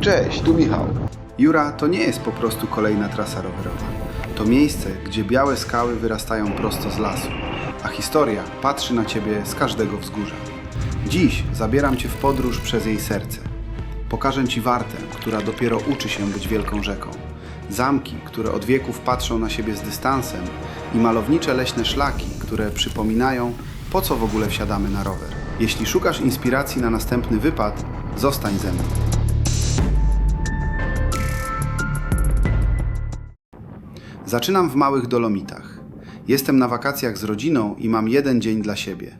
Cześć, tu Michał. Jura to nie jest po prostu kolejna trasa rowerowa. To miejsce, gdzie białe skały wyrastają prosto z lasu, a historia patrzy na ciebie z każdego wzgórza. Dziś zabieram cię w podróż przez jej serce. Pokażę ci Wartę, która dopiero uczy się być wielką rzeką. Zamki, które od wieków patrzą na siebie z dystansem i malownicze leśne szlaki, które przypominają, po co w ogóle wsiadamy na rower. Jeśli szukasz inspiracji na następny wypad, zostań ze mną. Zaczynam w Małych Dolomitach. Jestem na wakacjach z rodziną i mam jeden dzień dla siebie.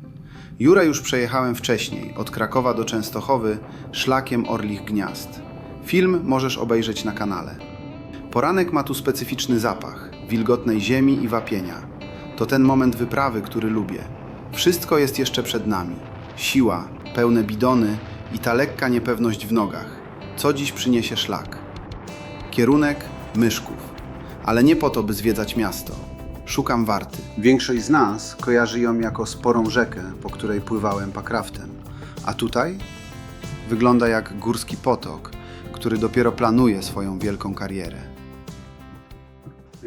Jurę już przejechałem wcześniej, od Krakowa do Częstochowy, szlakiem Orlich Gniazd. Film możesz obejrzeć na kanale. Poranek ma tu specyficzny zapach, wilgotnej ziemi i wapienia. To ten moment wyprawy, który lubię. Wszystko jest jeszcze przed nami. Siła, pełne bidony i ta lekka niepewność w nogach. Co dziś przyniesie szlak? Kierunek Myszków. Ale nie po to, by zwiedzać miasto. Szukam warty. Większość z nas kojarzy ją jako sporą rzekę, po której pływałem pakraftem. A tutaj wygląda jak górski potok, który dopiero planuje swoją wielką karierę.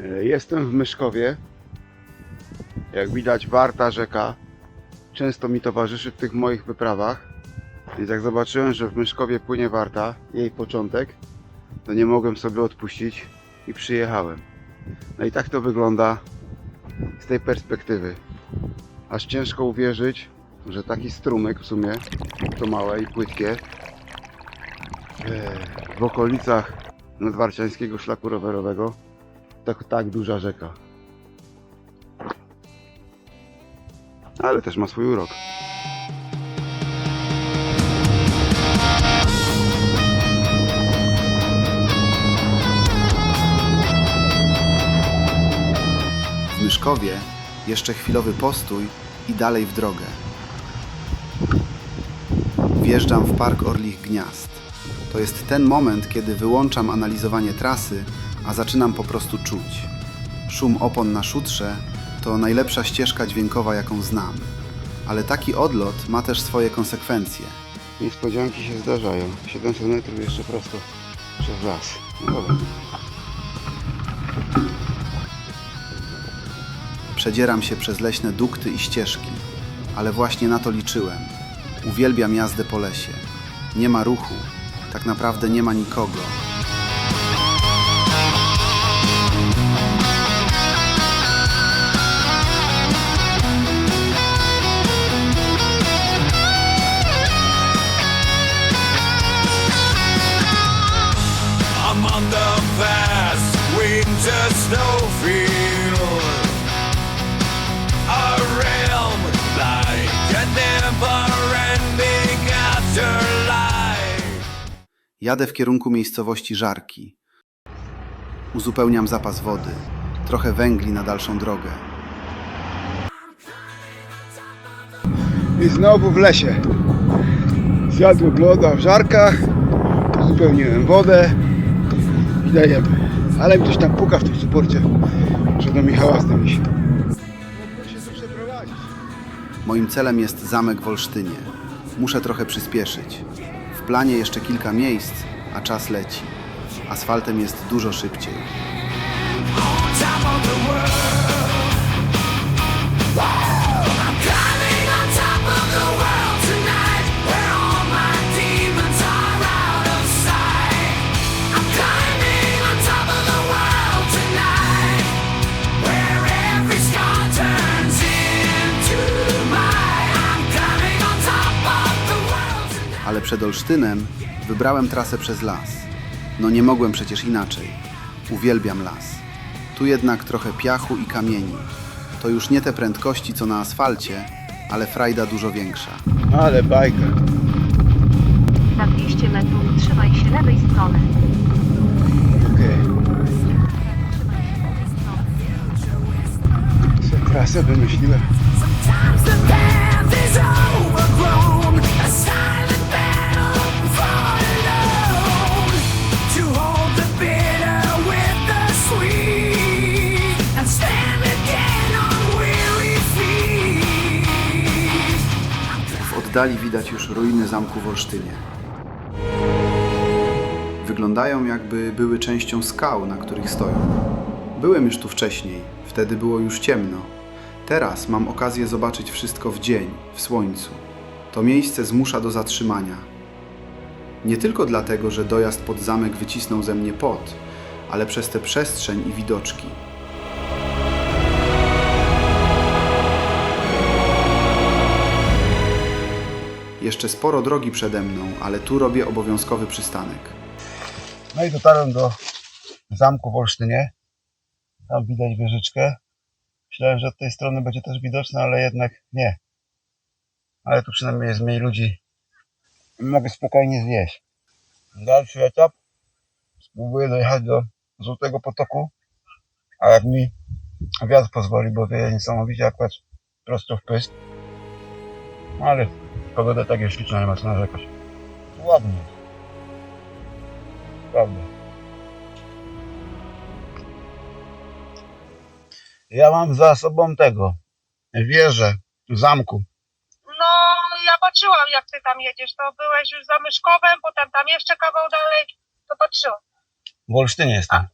E, Jestem w Myszkowie. Jak widać, warta rzeka. Często mi towarzyszy w tych moich wyprawach. Więc jak zobaczyłem, że w Myszkowie płynie warta, jej początek, to nie mogłem sobie odpuścić i przyjechałem. No i tak to wygląda z tej perspektywy. Aż ciężko uwierzyć, że taki strumyk w sumie, to małe i płytkie, e, w okolicach nadwarciańskiego szlaku rowerowego tak, tak duża rzeka. Ale też ma swój urok. Jeszcze chwilowy postój i dalej w drogę. Wjeżdżam w park Orlich Gniazd. To jest ten moment, kiedy wyłączam analizowanie trasy, a zaczynam po prostu czuć. Szum opon na szutrze to najlepsza ścieżka dźwiękowa, jaką znam. Ale taki odlot ma też swoje konsekwencje. Niespodzianki się zdarzają. 700 metrów jeszcze prosto przez las. No dobra. Przedzieram się przez leśne dukty i ścieżki, ale właśnie na to liczyłem. Uwielbiam jazdę po lesie. Nie ma ruchu, tak naprawdę nie ma nikogo. Jadę w kierunku miejscowości Żarki. Uzupełniam zapas wody, trochę węgli na dalszą drogę. I znowu w lesie. Zjadłem loda w żarkach. Uzupełniłem wodę. I dajemy. Ale ktoś tam puka w tym suporcie. Że do Michała z tym iść. Moim celem jest zamek w Olsztynie. Muszę trochę przyspieszyć. W planie jeszcze kilka miejsc, a czas leci. Asfaltem jest dużo szybciej. Przed Olsztynem wybrałem trasę przez las. No nie mogłem przecież inaczej. Uwielbiam las. Tu jednak trochę piachu i kamieni. To już nie te prędkości co na asfalcie, ale frajda dużo większa. Ale bajka. Za 200 metrów trzymaj się lewej strony. Okej. Okay. Trasę wymyśliłem. W oddali widać już ruiny zamku w Olsztynie. Wyglądają jakby były częścią skał, na których stoją. Byłem już tu wcześniej, wtedy było już ciemno. Teraz mam okazję zobaczyć wszystko w dzień, w słońcu. To miejsce zmusza do zatrzymania. Nie tylko dlatego, że dojazd pod zamek wycisnął ze mnie pot, ale przez tę przestrzeń i widoczki. Jeszcze sporo drogi przede mną, ale tu robię obowiązkowy przystanek. No i dotarłem do zamku w Olsztynie. Tam widać wieżyczkę. Myślałem, że od tej strony będzie też widoczna, ale jednak nie. Ale tu przynajmniej jest mniej ludzi. Mogę spokojnie zjeść. Dalszy etap. Spróbuję dojechać do Złotego Potoku. A jak mi wiatr pozwoli, bo wieje niesamowicie akurat prosto w pysk. No ale pogoda tak jest śliczna, nie ma co narzekać. Ładnie. Prawda. Ja mam za sobą tego wieżę zamku. No, ja patrzyłam jak ty tam jedziesz, to byłeś już za Myszkowem, potem tam jeszcze kawał dalej, to patrzyłam. W Olsztynie jestem.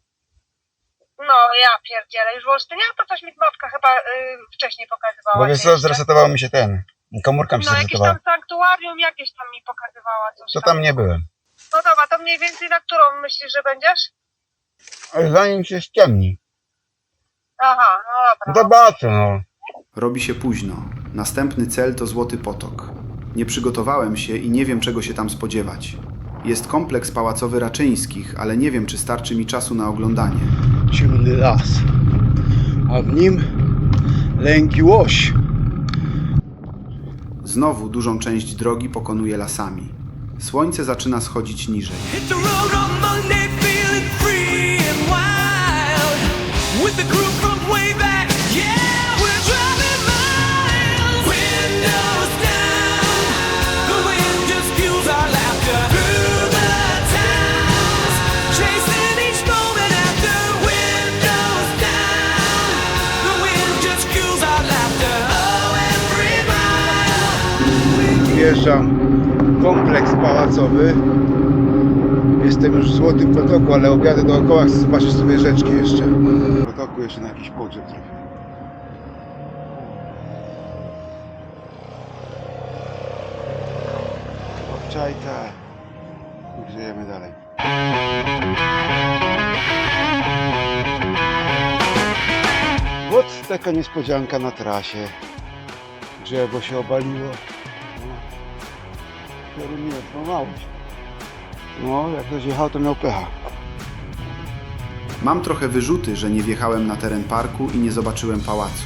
No, ja pierdzielę, już w Olsztynie, to coś mi matka chyba y, wcześniej pokazywała. Bo wiesz co, jeszcze. zresetowało mi się ten. Komórka mi się No, jakieś tam sanktuarium jakieś tam mi pokazywała. Coś To tam nie byłem. No dobra, to mniej więcej na którą myślisz, że będziesz? Ale zanim się ściemni. Aha, no dobra. Zobaczę no. Robi się późno. Następny cel to Złoty Potok. Nie przygotowałem się i nie wiem, czego się tam spodziewać. Jest kompleks pałacowy Raczyńskich, ale nie wiem, czy starczy mi czasu na oglądanie. Ciemny las. A w nim lęki łoś. Znowu dużą część drogi pokonuję lasami. Słońce zaczyna schodzić niżej. objeżdżam kompleks pałacowy. Jestem już w Złotym Potoku, ale objadę dookoła, zobaczę sobie rzeczki jeszcze. W jeszcze na jakiś pogrzeb trochę. Obczajka. Grzejemy dalej. Ot, taka niespodzianka na trasie. Drzewo się obaliło. Kierunek pomałość. No, jak ktoś jechał, to miał pecha. Mam trochę wyrzuty, że nie wjechałem na teren parku i nie zobaczyłem pałacu.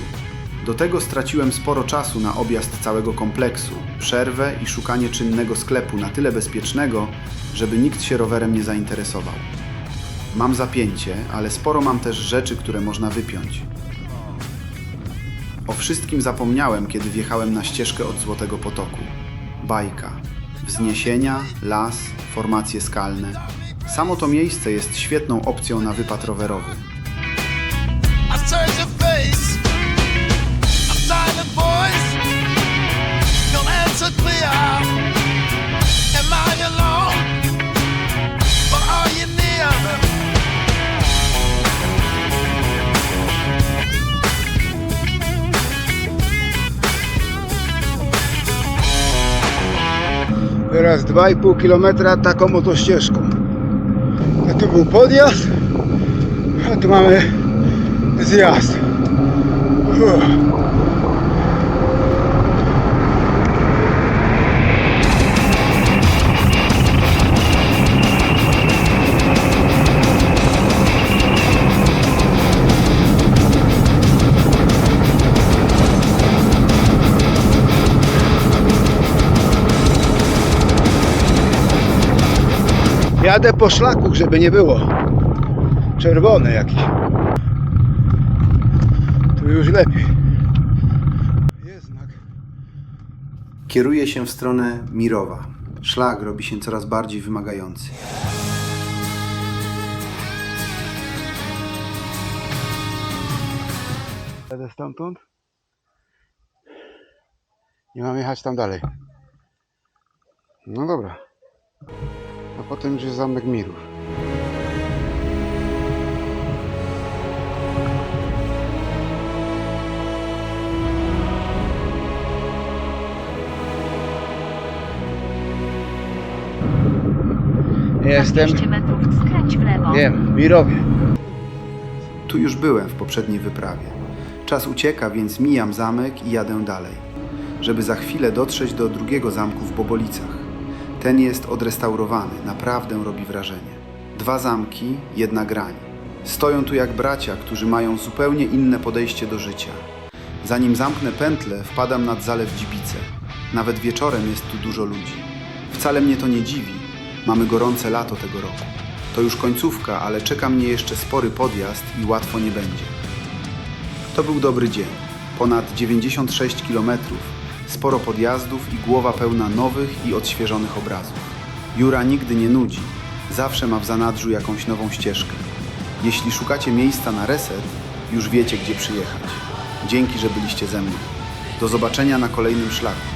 Do tego straciłem sporo czasu na objazd całego kompleksu, przerwę i szukanie czynnego sklepu na tyle bezpiecznego, żeby nikt się rowerem nie zainteresował. Mam zapięcie, ale sporo mam też rzeczy, które można wypiąć. O wszystkim zapomniałem, kiedy wjechałem na ścieżkę od Złotego Potoku. Bajka. Wzniesienia, las, formacje skalne. Samo to miejsce jest świetną opcją na wypad rowerowy. I Teraz 2,5 km taką oto ścieżką. A tu był podjazd, a tu mamy zjazd. Uff. Jadę po szlaku, żeby nie było. Czerwony jakiś. Tu już lepiej. Jest znak. Kieruję się w stronę Mirowa. Szlak robi się coraz bardziej wymagający. Jadę stamtąd. I mam jechać tam dalej. No dobra potem gdzie zamek Mirów. Jestem. w lewo. Wiem, Mirowie. Tu już byłem w poprzedniej wyprawie. Czas ucieka, więc mijam zamek i jadę dalej, żeby za chwilę dotrzeć do drugiego zamku w Bobolicach. Ten jest odrestaurowany, naprawdę robi wrażenie. Dwa zamki, jedna grań. Stoją tu jak bracia, którzy mają zupełnie inne podejście do życia. Zanim zamknę pętlę, wpadam nad zalew Dzibice. Nawet wieczorem jest tu dużo ludzi. Wcale mnie to nie dziwi. Mamy gorące lato tego roku. To już końcówka, ale czeka mnie jeszcze spory podjazd i łatwo nie będzie. To był dobry dzień. Ponad 96 km, sporo podjazdów i głowa pełna nowych i odświeżonych obrazów. Jura nigdy nie nudzi, zawsze ma w zanadrzu jakąś nową ścieżkę. Jeśli szukacie miejsca na reset, już wiecie gdzie przyjechać. Dzięki, że byliście ze mną. Do zobaczenia na kolejnym szlaku.